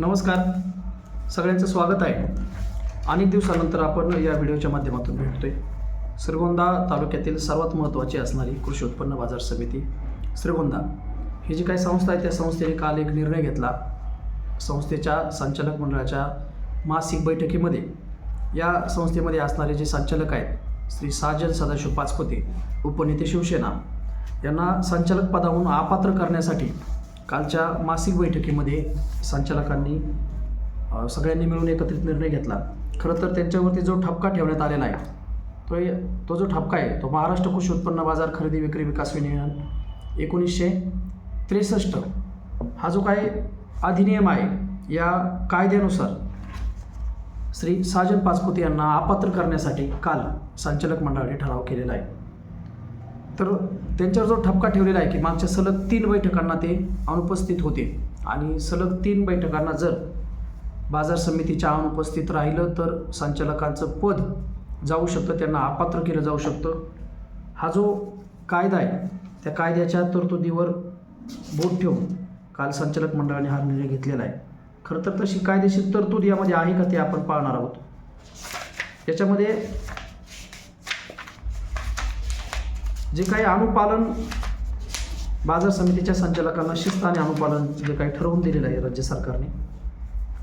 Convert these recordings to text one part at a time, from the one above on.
नमस्कार. सगळ्यांचं स्वागत आहे. अनेक दिवसानंतर आपण या व्हिडिओच्या माध्यमातून भेटतोय. श्रीगोंदा तालुक्यातील सर्वात महत्त्वाची असणारी कृषी उत्पन्न बाजार समिती श्रीगोंदा. ही जी काही संस्था आहे त्या संस्थेने काल एक निर्णय घेतला. संस्थेच्या संचालक मंडळाच्या मासिक बैठकीमध्ये. या संस्थेमध्ये असणारे जे संचालक आहेत श्री साजन सदाशिव पाचपते उपनेते शिवसेना यांना संचालक पदावरून अपात्र करण्यासाठी कालच्या मासिक बैठकीमध्ये संचालकांनी सगळ्यांनी मिळून एकत्रित निर्णय घेतला. खरं तर त्यांच्यावरती जो ठपका ठेवण्यात आलेला आहे तो तो जो ठपका आहे तो महाराष्ट्र कृषी उत्पन्न बाजार खरेदी विक्री विकास विनियम एकोणीसशे त्रेसष्ट हा जो काय अधिनियम आहे या कायद्यानुसार श्री साजन पाचपुते यांना अपात्र करण्यासाठी काल संचालक मंडळाने ठराव केलेला आहे. तर त्यांच्यावर जो ठपका ठेवलेला आहे की मागच्या सलग तीन बैठकांना ते अनुपस्थित होते. आणि सलग तीन बैठकांना जर बाजार समितीच्या अनुपस्थित राहिलं तर संचालकांचं पद जाऊ शकतं त्यांना अपात्र केलं जाऊ शकतं. हा जो कायदा आहे त्या कायद्याच्या तरतुदीवर बोट ठेवून काल संचालक मंडळाने हा निर्णय घेतलेला आहे. खरं तर तशी कायदेशीर तरतूद यामध्ये आहे का ते आपण पाहणार आहोत. याच्यामध्ये जे काही अनुपालन बाजार समितीच्या संचालकांना शिस्त आणि अनुपालन जे काही ठरवून दिलेलं आहे राज्य सरकारने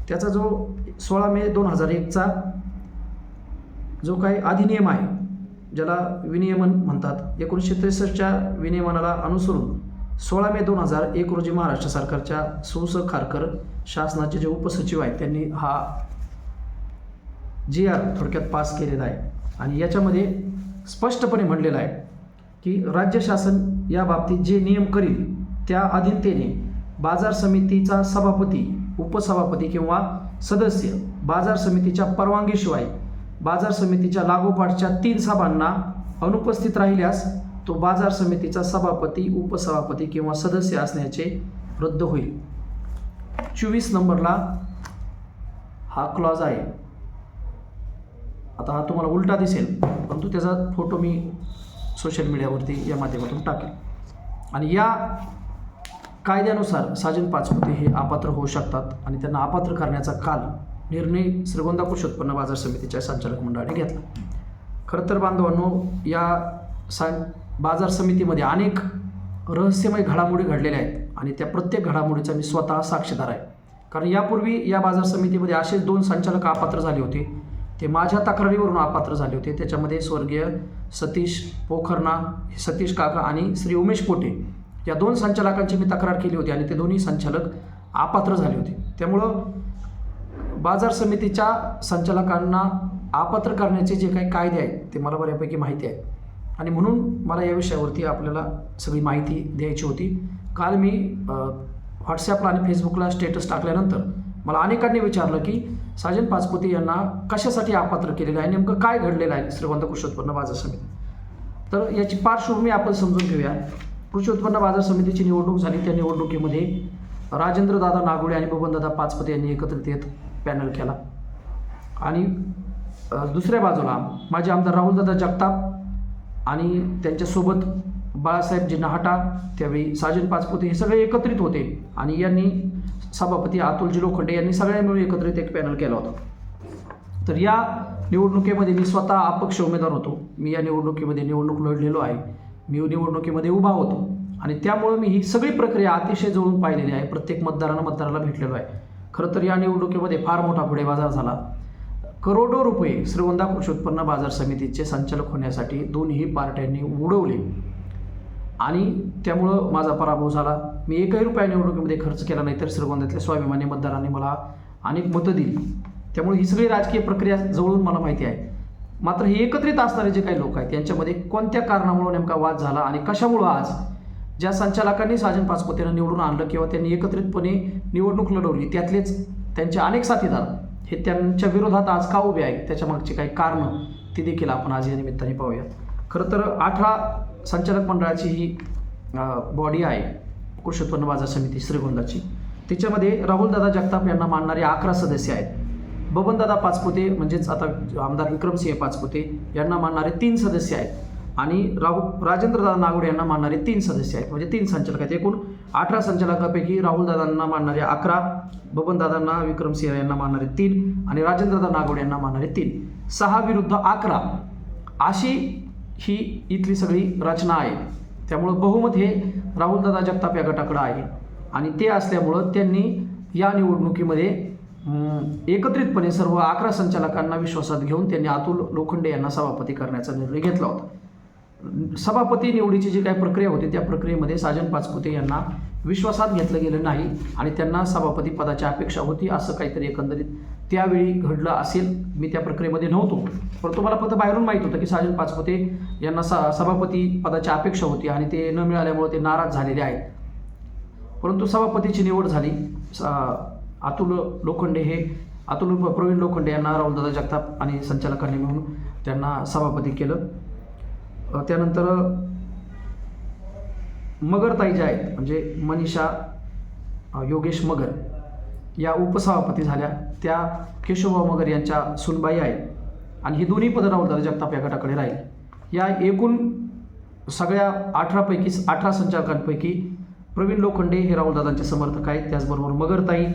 त्याचा जो सोळा मे दोन हजार एकचा जो काही अधिनियम आहे ज्याला विनियमन म्हणतात एकोणीसशे त्रेसष्टच्या विनियमनाला अनुसरून सोळा मे दोन हजार एक रोजी महाराष्ट्र सरकारच्या सुस खारकर शासनाचे जे उपसचिव आहेत त्यांनी हा जी आर थोडक्यात पास केलेला आहे. आणि याच्यामध्ये स्पष्टपणे म्हणलेलं आहे की राज्य शासन या बाबतीत जे नियम करील त्या अधीनतेने बाजार समितीचा सभापती उपसभापती किंवा सदस्य बाजार समितीच्या परवानगीशिवाय बाजार समितीच्या लागोपाठच्या तीन सभांना अनुपस्थित राहिल्यास तो बाजार समितीचा सभापती उपसभापती किंवा सदस्य असण्याचे रद्द होईल. चोवीस नंबरला हा क्लॉज आहे. आता हा तुम्हाला उलटा दिसेल परंतु त्याचा फोटो मी सोशल मीडियावरती या माध्यमातून टाकेल. आणि या कायद्यानुसार साजन पाचपुते हे अपात्र होऊ शकतात आणि त्यांना अपात्र करण्याचा काल निर्णय श्रीगोंदा कृषी उत्पन्न बाजार समितीच्या संचालक मंडळाने घेतला. खरं तर बांधवांनो या सा बाजार समितीमध्ये अनेक रहस्यमय घडामोडी घडलेल्या आहेत आणि त्या प्रत्येक घडामोडीचा मी स्वतः साक्षीदार आहे. कारण यापूर्वी या बाजार समितीमध्ये असेच दोन संचालक अपात्र झाले होते. ते माझ्या तक्रारीवरून अपात्र झाले होते. त्याच्यामध्ये स्वर्गीय सतीश पोखरणा सतीश काका आणि श्री उमेश पोटे या दोन संचालकांची मी तक्रार केली होती आणि ते दोन्ही संचालक अपात्र झाले होते. त्यामुळं बाजार समितीच्या संचालकांना अपात्र करण्याचे जे काही कायदे आहेत ते मला बऱ्यापैकी माहिती आहे आणि म्हणून मला या विषयावरती आपल्याला सगळी माहिती द्यायची होती. काल मी व्हॉट्सॲपला आणि फेसबुकला स्टेटस टाकल्यानंतर मला अनेकांनी विचारलं की साजन पाचपुते यांना कशासाठी अपात्र केलेलं आहे? नेमकं काय घडलेलं आहे श्रीगोंदा कृषी उत्पन्न बाजार समिती? तर याची पार्श्वभूमी आपण समजून घेऊया. कृषी उत्पन्न बाजार समितीची निवडणूक झाली. त्या निवडणुकीमध्ये राजेंद्रदादा नागोडे आणि बबनदादा पाचपते यांनी एकत्रित येत पॅनल केला. आणि दुसऱ्या बाजूला माझे आमदार राहुलदादा जगताप आणि त्यांच्यासोबत बाळासाहेबजी नहाटा त्यावेळी साजन पाचपुते हे सगळे एकत्रित होते आणि यांनी सभापती अतुलजी लोखंडे यांनी सगळ्यांनी मिळून एकत्रित एक पॅनल केला होता. तर या निवडणुकीमध्ये मी स्वतः अपक्ष उमेदवार होतो. मी या निवडणुकीमध्ये निवडणूक लढलेलो आहे. मी निवडणुकीमध्ये उभा होतो. आणि त्यामुळं मी ही सगळी प्रक्रिया अतिशय जवळून पाहिलेली आहे. प्रत्येक मतदारानं मतदाराला भेटलेलो आहे. खरं तर या निवडणुकीमध्ये फार मोठा पुढे बाजार झाला. करोडो रुपये श्रीवंदा कृषी उत्पन्न बाजार समितीचे संचालक होण्यासाठी दोन्ही पार्ट्यांनी उडवले. आणि त्यामुळं माझा पराभव झाला. मी एकही रुपया निवडणुकीमध्ये खर्च केला नाही तर श्रीगोंद्यातल्या स्वाभिमानी मतदारांनी मला अनेक मतं दिली. त्यामुळे ही सगळी राजकीय प्रक्रिया जवळून मला माहिती आहे. मात्र हे एकत्रित असणारे जे काही लोक आहेत त्यांच्यामध्ये कोणत्या कारणामुळं नेमका वाद झाला आणि कशामुळं आज ज्या संचालकांनी साजन पाचपोतेनं निवडून आणलं किंवा त्यांनी एकत्रितपणे निवडणूक लढवली त्यातलेच त्यांचे अनेक साथीदार हे त्यांच्या विरोधात आज का उभे आहेत त्याच्या मागची काही कारणं ती देखील आपण आज या निमित्ताने पाहूयात. खरं तर अठरा संचालक मंडळाची ही बॉडी आहे कृषी उत्पन्न बाजार समिती श्रीगोंदाची. त्याच्यामध्ये राहुलदादा जगताप यांना मानणारे अकरा सदस्य आहेत. बबनदादा पाचपुते म्हणजेच आता आमदार विक्रमसिंह पाचपुते यांना मानणारे तीन सदस्य आहेत. आणि राहुल राजेंद्रदादा नागोडे यांना मानणारे तीन सदस्य आहेत. म्हणजे तीन संचालक आहेत. एकूण अठरा संचालकापैकी राहुलदादांना मानणारे अकरा बबनदादांना विक्रमसिंह यांना मानणारे तीन आणि राजेंद्रदा नागोडे यांना मानणारे तीन. सहा विरुद्ध अकरा. अशी ही इथली सगळी रचना आहे. त्यामुळं बहुमत हे राहुलदादा जगताप या गटाकडं आहे. आणि ते असल्यामुळं त्यांनी या निवडणुकीमध्ये एकत्रितपणे सर्व अकरा संचालकांना विश्वासात घेऊन त्यांनी अतुल लोखंडे यांना सभापती करण्याचा निर्णय घेतला होता. सभापती निवडीची जी काही प्रक्रिया होती त्या प्रक्रियेमध्ये साजन पाचपुते यांना विश्वासात घेतलं गेलं नाही आणि त्यांना सभापती पदाची अपेक्षा होती असं काहीतरी एकंदरीत त्यावेळी घडलं असेल मी त्या प्रक्रियेमध्ये नव्हतो. परंतु मला फक्त बाहेरून माहीत होतं की साजन पाचपते यांना सा सभापती पदाची अपेक्षा होती आणि ते न मिळाल्यामुळे ते नाराज झालेले आहेत. परंतु सभापतीची निवड झाली. स- अतुल लोखंडे हे अतुल प्रवीण लोखंडे यांना राहुलदादा जगताप आणि संचालकांनी मिळून त्यांना सभापती केलं. त्यानंतर मगरताई ज्या आहेत म्हणजे मनीषा योगेश मगर या उपसभापती झाल्या. त्या केशवभाऊ मगर यांच्या सुनबाई आहेत. आणि ही दोन्ही पदं राहुलदादा जगताप या गटाकडे राहील. या एकूण सगळ्या अठरापैकी अठरा संचालकांपैकी प्रवीण लोखंडे हे राहुलदादांचे समर्थक आहेत. त्याचबरोबर मगरताई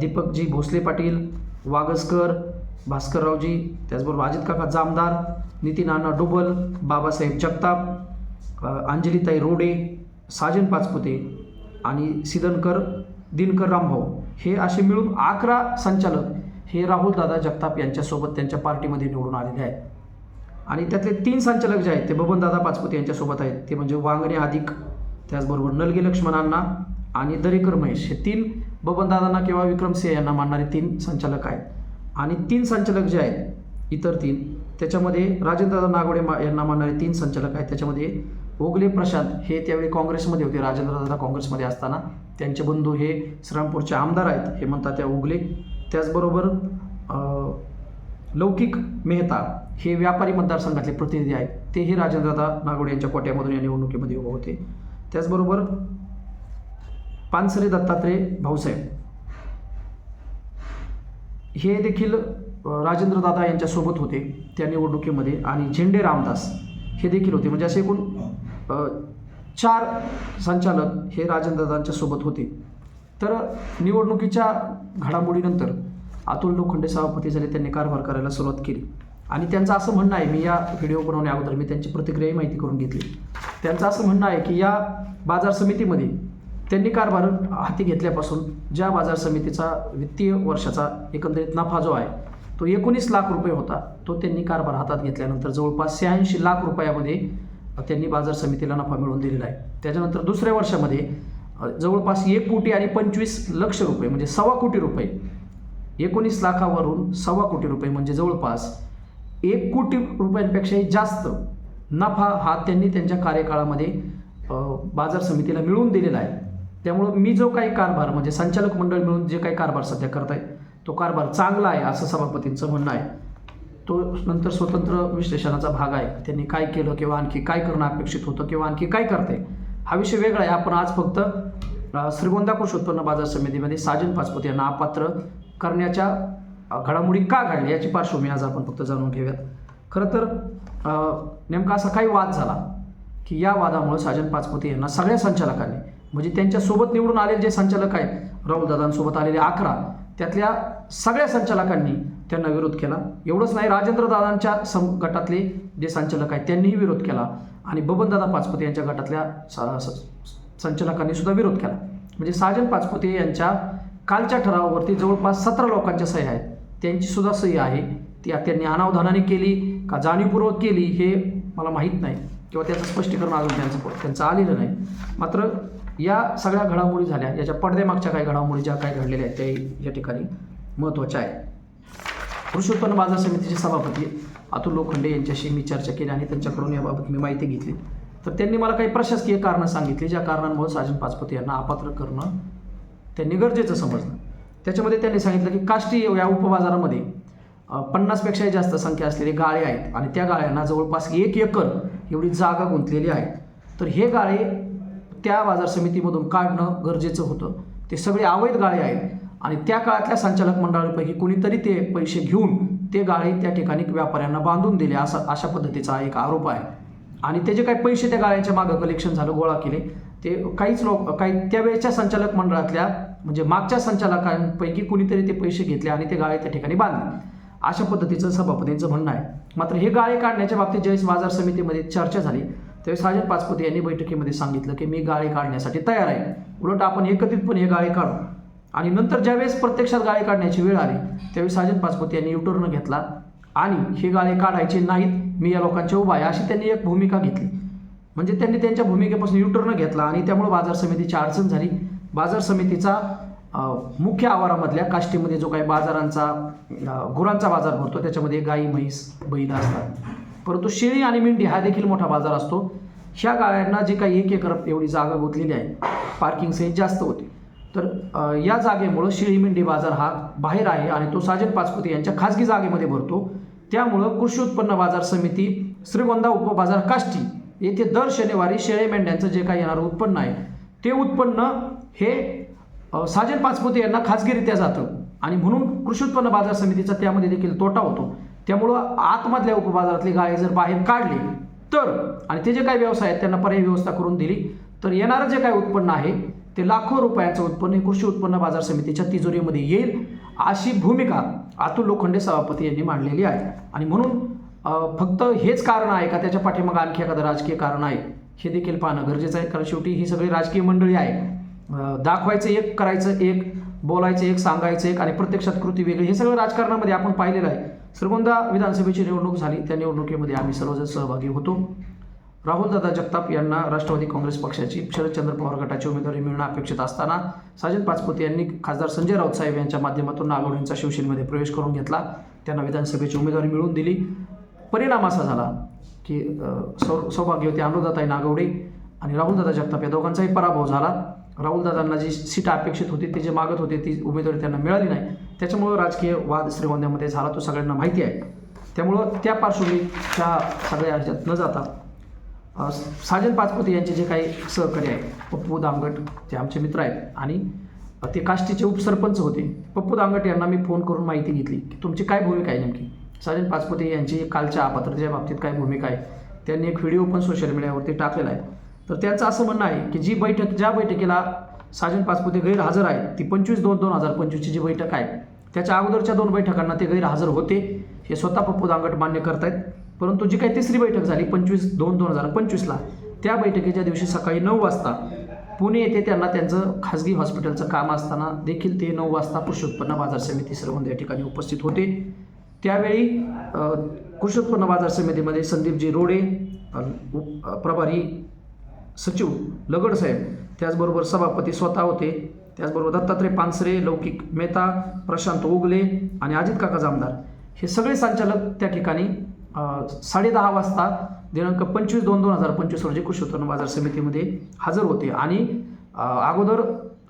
दीपकजी भोसले पाटील वागसकर भास्कररावजी त्याचबरोबर अजित काका जामदार नितीन अण्णा डुबल बाबासाहेब जगताप अंजलीताई रोडे साजन पाचपुते आणि सिदनकर दिनकर रामभाऊ. हे असे मिळून अकरा संचालक हे राहुल दादा जगताप यांच्यासोबत त्यांच्या पार्टीमध्ये निवडून आलेले आहेत. आणि त्यातले तीन संचालक जे आहेत ते बबनदादा पाचपुते यांच्यासोबत आहेत. ते म्हणजे वांगणे अधिक त्याचबरोबर नलगे लक्ष्मणांना आणि दरेकर महेश. हे तीन बबनदादांना किंवा विक्रमसिंह यांना मानणारे तीन संचालक आहेत. आणि तीन संचालक जे आहेत इतर तीन त्याच्यामध्ये राजेंद्रदा नागोडे मा यांना मानणारे तीन संचालक आहेत. त्याच्यामध्ये ओगले प्रशांत हे त्यावेळी काँग्रेसमध्ये होते. राजेंद्रदादा काँग्रेसमध्ये असताना त्यांचे बंधू हे श्रीरामपूरचे आमदार आहेत. हे म्हणतात त्या ओगले. त्याचबरोबर लौकिक मेहता हे व्यापारी मतदारसंघातले प्रतिनिधी आहेत. तेही राजेंद्रदा नागोडे यांच्या कोट्यामधून या निवडणुकीमध्ये उभे होते. त्याचबरोबर पानसरे दत्तात्रय भाऊसाहेब. हे देखील राजेंद्रदादा यांच्यासोबत होते त्या निवडणुकीमध्ये. आणि झेंडे रामदास हे देखील होते. म्हणजे असे एकूण चार संचालक हे राजेंद्रदादांच्या सोबत होते. तर निवडणुकीच्या घडामोडीनंतर अतुल लोखंडे सभापती झाले त्यांनी कारभार करायला सुरुवात केली. आणि त्यांचं असं म्हणणं आहे मी या व्हिडिओ बनवण्या अगोदर मी त्यांची प्रतिक्रियाही माहिती करून घेतली. त्यांचं असं म्हणणं आहे की या बाजार समितीमध्ये त्यांनी कारभार हाती घेतल्यापासून ज्या बाजार समितीचा वित्तीय वर्षाचा एकंदरीत नफा जो आहे तो एकोणीस लाख रुपये होता. तो त्यांनी कारभार हातात घेतल्यानंतर जवळपास शहाऐंशी लाख रुपयामध्ये त्यांनी बाजार समितीला नफा मिळवून दिलेला आहे. त्याच्यानंतर दुसऱ्या वर्षामध्ये जवळपास एक कोटी आणि पंचवीस लक्ष रुपये म्हणजे सव्वा कोटी रुपये एकोणीस लाखावरून सव्वा कोटी रुपये म्हणजे जवळपास एक कोटी रुपयांपेक्षाही जास्त नफा हा त्यांनी त्यांच्या कार्यकाळामध्ये बाजार समितीला मिळवून दिलेला आहे. त्यामुळं मी जो काही कारभार म्हणजे संचालक मंडळ मिळून जे काही कारभार सध्या करत आहे तो कारभार चांगला आहे असं सभापतींचं म्हणणं आहे. तो नंतर स्वतंत्र विश्लेषणाचा भाग आहे. त्यांनी काय केलं किंवा आणखी काय करणं अपेक्षित होतं किंवा आणखी काय करते हा विषय वेगळा आहे. आपण आज फक्त श्रीगोंदा कृषी उत्पन्न बाजार समितीमध्ये साजन पाचपुते यांना अपात्र करण्याच्या घडामोडी का घडल्या याची पार्श्वभूमी आज आपण फक्त जाणून घेऊयात. खरं तर नेमका असा काही वाद झाला की या वादामुळे साजन पाचपुते यांना सगळ्या संचालकांनी म्हणजे त्यांच्यासोबत निवडून आलेले जे संचालक आहेत राहुलदादांसोबत आलेले अकरा त्यातल्या सगळ्या संचालकांनी त्यांना विरोध केला. एवढंच नाही राजेंद्र दादांच्या सम गटातले जे संचालक आहेत त्यांनीही विरोध केला. आणि बबनदादा पाचपुते यांच्या गटातल्या संचालकांनी सुद्धा विरोध केला. म्हणजे साजन पाचपुते यांच्या कालच्या ठरावावरती जवळपास सतरा लोकांच्या सह्या आहेत. त्यांची सुद्धा सही आहे. ती त्यांनी अनावधानाने केली का जाणीवपूर्वक केली हे मला माहीत नाही किंवा त्याचं स्पष्टीकरण अजून त्यांचं त्यांचं आलेलं नाही. मात्र या सगळ्या घडामोडी झाल्या. याच्या पडद्यामागच्या काही घडामोडी ज्या काही घडलेल्या आहेत त्या या ठिकाणी महत्त्वाच्या आहेत. कृषी उत्पन्न बाजार समितीचे सभापती अतुल लोखंडे यांच्याशी मी चर्चा केली आणि त्यांच्याकडून याबाबत मी माहिती घेतली. तर त्यांनी मला काही प्रशासकीय कारणं सांगितली ज्या कारणांमुळे साजन पाचपती यांना अपात्र करणं त्यांनी गरजेचं समजलं. त्याच्यामध्ये त्यांनी सांगितलं की काष्टी या उपबाजारामध्ये पन्नासपेक्षाही जास्त संख्या असलेले गाळे आहेत आणि त्या गाळ्यांना जवळपास एक एकर एवढी जागा गुंतलेली आहे. तर हे गाळे त्या बाजार समितीमधून काढणं गरजेचं होतं. ते सगळे अवैध गाळे आहेत. आणि त्या काळातल्या संचालक मंडळापैकी कुणीतरी ते पैसे घेऊन ते गाळे त्या ठिकाणी व्यापाऱ्यांना बांधून दिले असा अशा पद्धतीचा एक आरोप आहे. आणि त्याचे काही पैसे त्या गाळ्यांच्या मागं कलेक्शन झालं गोळा केले ते काहीच लोक काही त्यावेळेच्या संचालक मंडळातल्या म्हणजे मागच्या संचालकांपैकी कुणीतरी ते पैसे घेतले आणि ते गाळे त्या ठिकाणी बांधले. अशा पद्धतीचं सभापतींचं म्हणणं आहे. मात्र हे गाळे काढण्याच्या बाबतीत ज्यावेळेस बाजार समितीमध्ये चर्चा झाली त्यावेळेस राजन पाचपुते यांनी बैठकीमध्ये सांगितलं की मी गाळे काढण्यासाठी तयार आहे. उलट आपण एकत्रितपणे हे गाळे काढू. आणि नंतर ज्यावेळेस प्रत्यक्षात गाळे काढण्याची वेळ आली त्यावेळेस साजन पाचपती यांनी युटर्न घेतला. आणि हे गाळे काढायचे नाहीत मी या लोकांच्या उभा आहे अशी त्यांनी एक भूमिका घेतली. म्हणजे त्यांनी त्यांच्या भूमिकेपासून युटर्न घेतला आणि त्यामुळे बाजार समितीची अडचण झाली. बाजार समितीचा मुख्य आवारामधल्या काष्टीमध्ये जो काही बाजारांचा गुरांचा बाजार भरतो त्याच्यामध्ये गाई म्हैस बैल असतात. परंतु शेळी आणि मेंढी हा देखील मोठा बाजार असतो. ह्या गाळ्यांना जे काही एक एकर एवढी जागा गोतलेली आहे पार्किंग सही जास्त होती. या जागेमुळं शेळी मेंढी बाजार हा बाहेर आहे आणि तो साजन पाचपुते यांच्या खाजगी जागेमध्ये भरतो. त्यामुळं कृषी उत्पन्न बाजार समिती श्रीगोंदा उपबाजार काष्टी येथे दर शनिवारी शेळे मेंढ्यांचं जे काही येणारं उत्पन्न आहे ते उत्पन्न हे साजन पाचपुते यांना खाजगीरित्या जातं. आणि म्हणून कृषी उत्पन्न बाजार समितीचा त्यामध्ये देखील तोटा होतो. त्यामुळं आतमधल्या उपबाजारातली गाय जर बाहेर काढली तर आणि ते जे काही व्यवसाय आहेत त्यांना पर्यायी व्यवस्था करून दिली तर येणारं जे काही उत्पन्न आहे ते लाखो रुपयांचं उत्पन्न हे कृषी उत्पन्न बाजार समितीच्या तिजोरीमध्ये येईल अशी भूमिका अतुल लोखंडे सभापती यांनी मांडलेली आहे. आणि म्हणून फक्त हेच कारण आहे का? त्याच्या पाठीमागं आणखी एखादं राजकीय कारण आहे? हे देखील पाहणं गरजेचं आहे. कारण शेवटी ही सगळी राजकीय मंडळी आहे. दाखवायचं एक करायचं एक बोलायचं एक सांगायचं एक आणि प्रत्यक्षात कृती वेगळी. हे सगळं राजकारणामध्ये आपण पाहिलेलं आहे. श्रीगोंदा विधानसभेची निवडणूक झाली. त्या निवडणुकीमध्ये आम्ही सर्वजण सहभागी होतो. राहुलदादा जगताप यांना राष्ट्रवादी काँग्रेस पक्षाची शरदचंद्र पवार गटाची उमेदवारी मिळणं अपेक्षित असताना साजन पाचपुते यांनी खासदार संजय राऊत साहेब यांच्या माध्यमातून नागवडींचा शिवसेनेमध्ये प्रवेश करून घेतला. त्यांना विधानसभेची उमेदवारी मिळवून दिली. परिणाम असा झाला की सौ सौभाग्यवती अनुदाताई नागवडे आणि राहुलदादा जगताप या दोघांचाही पराभव झाला. राहुलदादांना जी सीट अपेक्षित होती ते जे मागत होते ती उमेदवारी त्यांना मिळाली नाही. त्याच्यामुळं राजकीय वाद श्रीगोंद्यामध्ये झाला तो सगळ्यांना माहिती आहे. त्यामुळं त्या पार्श्वभूमीच्या सगळ्या ह्याच्यात न जाता साजन पाचपुते यांचे जे काही सहकारी आहेत पप्पू दामगट ते आमचे मित्र आहेत आणि ते काष्टीचे उपसरपंच होते. पप्पू दामगट यांना मी फोन करून माहिती घेतली की तुमची काय भूमिका आहे नेमकी? साजन पाचपुते यांची कालच्या अपात्रतेच्या बाबतीत काय भूमिका आहे? त्यांनी एक व्हिडिओ पण सोशल मीडियावरती टाकलेला आहे. तर त्यांचं असं म्हणणं आहे की जी बैठक ज्या बैठकीला साजन पाचपुते गैरहजर आहेत ती पंचवीस दोन दोन हजार पंचवीसची जी बैठक आहे त्याच्या अगोदरच्या दोन बैठकांना ते गैरहजर होते हे स्वतः पप्पू दांगट मान्य करतायत. परंतु जी काही तिसरी बैठक झाली पंचवीस दोन दोन हजार पंचवीसला त्या बैठकीच्या दिवशी सकाळी नऊ वाजता पुणे येथे त्यांना त्यांचं खाजगी हॉस्पिटलचं काम असताना देखील ते नऊ वाजता कृषी उत्पन्न बाजार समिती सर्वंद या ठिकाणी उपस्थित होते. त्यावेळी कृषी उत्पन्न बाजार समितीमध्ये संदीपजी रोडे उप- प्रभारी सचिव लगडसाहेब त्याचबरोबर सभापती स्वतः होते. त्याचबरोबर दत्तात्रय पानसरे लौकिक मेहता प्रशांत ओगले आणि अजित काका जामदार हे सगळे संचालक त्या ठिकाणी साडे दहा वाजता दिनांक पंचवीस दोन दोन हजार पंचवीस रोजी कृषी उत्पन्न बाजार समितीमध्ये हजर होते. आणि अगोदर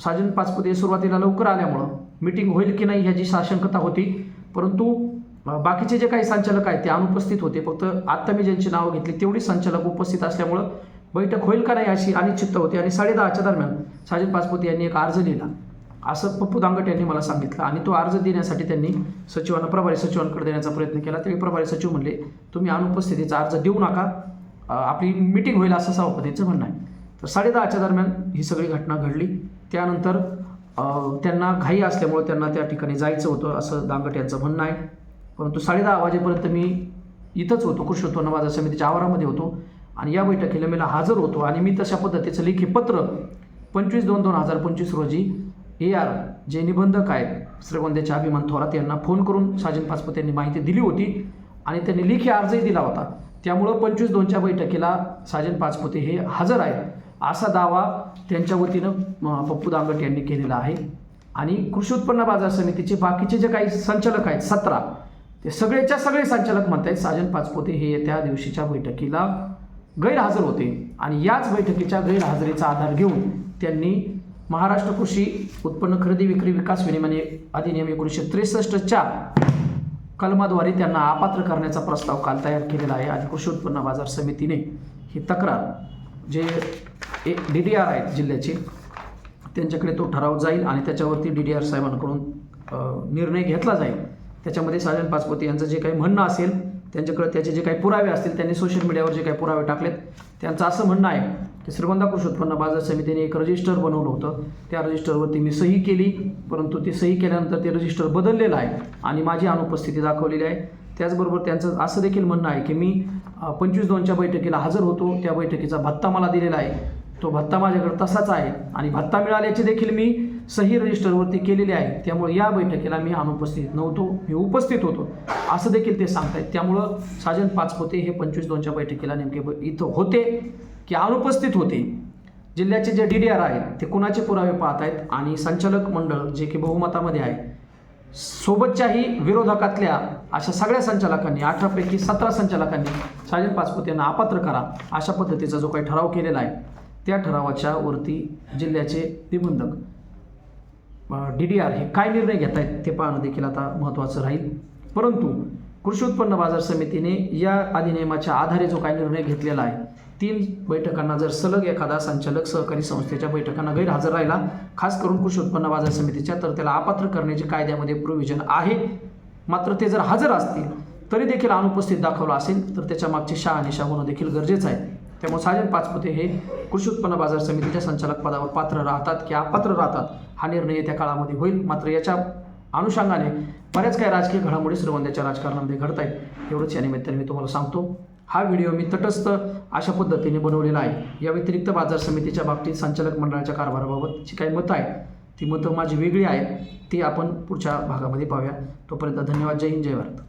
साजन पाचपुते सुरुवातीला लवकर आल्यामुळं मिटिंग होईल की नाही ह्याची साशंकता होती. परंतु बाकीचे जे काही संचालक आहेत ते अनुपस्थित होते. फक्त आत्ता मी ज्यांची नावं घेतली तेवढी संचालक उपस्थित असल्यामुळं बैठक होईल का नाही अशी अनिश्चितता होती. आणि साडेदहाच्या दरम्यान साजन पाचपुते यांनी एक अर्ज लिहिला. असं पप्पू दांगट यांनी मला सांगितलं आणि तो अर्ज देण्यासाठी त्यांनी सचिवांना प्रभारी सचिवांकडे देण्याचा प्रयत्न केला. तरी प्रभारी सचिव म्हणले तुम्ही अनुपस्थितीचा अर्ज देऊ नका. आपली मिटिंग होईल असं सभापतींचं म्हणणं आहे. तर साडेदहाच्या दरम्यान ही सगळी घटना घडली. त्यानंतर त्यांना घाई असल्यामुळे त्यांना त्या ठिकाणी जायचं होतं असं दांगट यांचं म्हणणं आहे. परंतु साडेदहा वाजेपर्यंत मी इथंच होतो कृषी उत्पन्न बाजार समितीच्या आवारामध्ये होतो. आणि या बैठकीला मीला हजर होतो. आणि मी तशा पद्धतीचं लेखी पत्र पंचवीस दोन दोन हजार पंचवीस रोजी ए आर जे निबंधक आहेत श्रीगोंद्याचे अभिमान थोरात यांना फोन करून साजन पाचपत यांनी माहिती दिली होती आणि त्यांनी लेखी अर्जही दिला होता. त्यामुळं पंचवीस दोनच्या बैठकीला साजन पाचपुते हे हजर आहेत. असा दावा त्यांच्या वतीनं पप्पू दांगट यांनी केलेला आहे. आणि कृषी उत्पन्न बाजार समितीचे बाकीचे जे काही संचालक आहेत सतरा ते सगळेच्या सगळे संचालक म्हणतायत साजन पाचपोते हे त्या दिवशीच्या बैठकीला गैरहजर होते. आणि याच बैठकीच्या गैरहजेरीचा आधार घेऊन त्यांनी महाराष्ट्र कृषी उत्पन्न खरेदी विक्री विकास विनिमय अधिनियम एकोणीसशे त्रेसष्टच्या कलमाद्वारे त्यांना अपात्र करण्याचा प्रस्ताव काल तयार केलेला आहे आणि कृषी उत्पन्न बाजार समितीने ही तक्रार जे डी डी आर आहेत जिल्ह्याचे त्यांच्याकडे तो ठराव जाईल आणि त्याच्यावरती डी डी आर साहेबांकडून निर्णय घेतला जाईल. त्याच्यामध्ये साजन पाचपोते यांचं जे काही म्हणणं असेल त्यांच्याकडे त्याचे जे काही पुरावे असतील त्यांनी सोशल मीडियावर जे काही पुरावे टाकलेत त्यांचं असं म्हणणं आहे ते श्रीगोंदा कृषी उत्पन्न बाजार समितीने एक रजिस्टर बनवलं होतं. त्या रजिस्टरवरती मी सही केली परंतु ती सही केल्यानंतर ते रजिस्टर बदललेलं आहे आणि माझी अनुपस्थिती दाखवलेली आहे. त्याचबरोबर त्यांचं असं देखील म्हणणं आहे की मी पंचवीस दोनच्या बैठकीला हजर होतो. त्या बैठकीचा भत्ता मला दिलेला आहे. तो भत्ता माझ्याकडे तसाच आहे आणि भत्ता मिळाल्याची देखील मी सही रजिस्टरवरती केलेली आहे. त्यामुळे या बैठकीला मी अनुपस्थित नव्हतो मी उपस्थित होतो. असं देखील ते सांगतायत. त्यामुळं साजन पाचपोते हे पंचवीस दोनच्या बैठकीला नेमके इथं होते. की अनुपस्थित होते. जिल्ह्याचे जे डी डी आर आहेत ते कुणाचे पुरावे पाहत आहेत आणि संचालक मंडळ जे की बहुमतामध्ये आहे सोबतच्याही विरोधकातल्या अशा सगळ्या संचालकांनी अठरापैकी सतरा संचालकांनी साजन पाचपुत यांना अपात्र करा अशा पद्धतीचा जो काही ठराव केलेला आहे त्या ठरावाच्या वरती जिल्ह्याचे निबंधक डी डी आर हे काय निर्णय घेत आहेत ते पाहणं देखील आता महत्त्वाचं राहील. परंतु कृषी उत्पन्न बाजार समितीने या अधिनियमाच्या आधारे जो काही निर्णय घेतलेला आहे तीन बैठकांना जर सलग एखादा संचालक सहकारी संस्थेच्या बैठकांना गैरहजर राहिला खास करून कृषी उत्पन्न बाजार समितीच्या तर त्याला अपात्र करण्याचे कायद्यामध्ये प्रोव्हिजन आहे. मात्र ते जर हजर असतील तरी देखील अनुपस्थित दाखवलं असेल तर त्याच्या मागची शहानिशा होणं देखील गरजेचं आहे. त्यामुळे साजन पाचपुते हे कृषी उत्पन्न बाजार समितीच्या संचालक पदावर पात्र राहतात की अपात्र राहतात हा निर्णय येत्या काळामध्ये होईल. मात्र याच्या अनुषंगाने बऱ्याच काही राजकीय घडामोडी श्रीवंद्याच्या राजकारणामध्ये घडत आहेत एवढंच या निमित्ताने मी तुम्हाला सांगतो. हा व्हिडिओ मी तटस्थ अशा पद्धतीने बनवलेला आहे. या व्यतिरिक्त बाजार समितीच्या बाबतीत संचालक मंडळाच्या कारभाराबाबत जी काही मतं आहेत ती मतं माझी वेगळी आहेत ती आपण पुढच्या भागामध्ये पाहूया. तोपर्यंत धन्यवाद. जय हिंद जय भारत.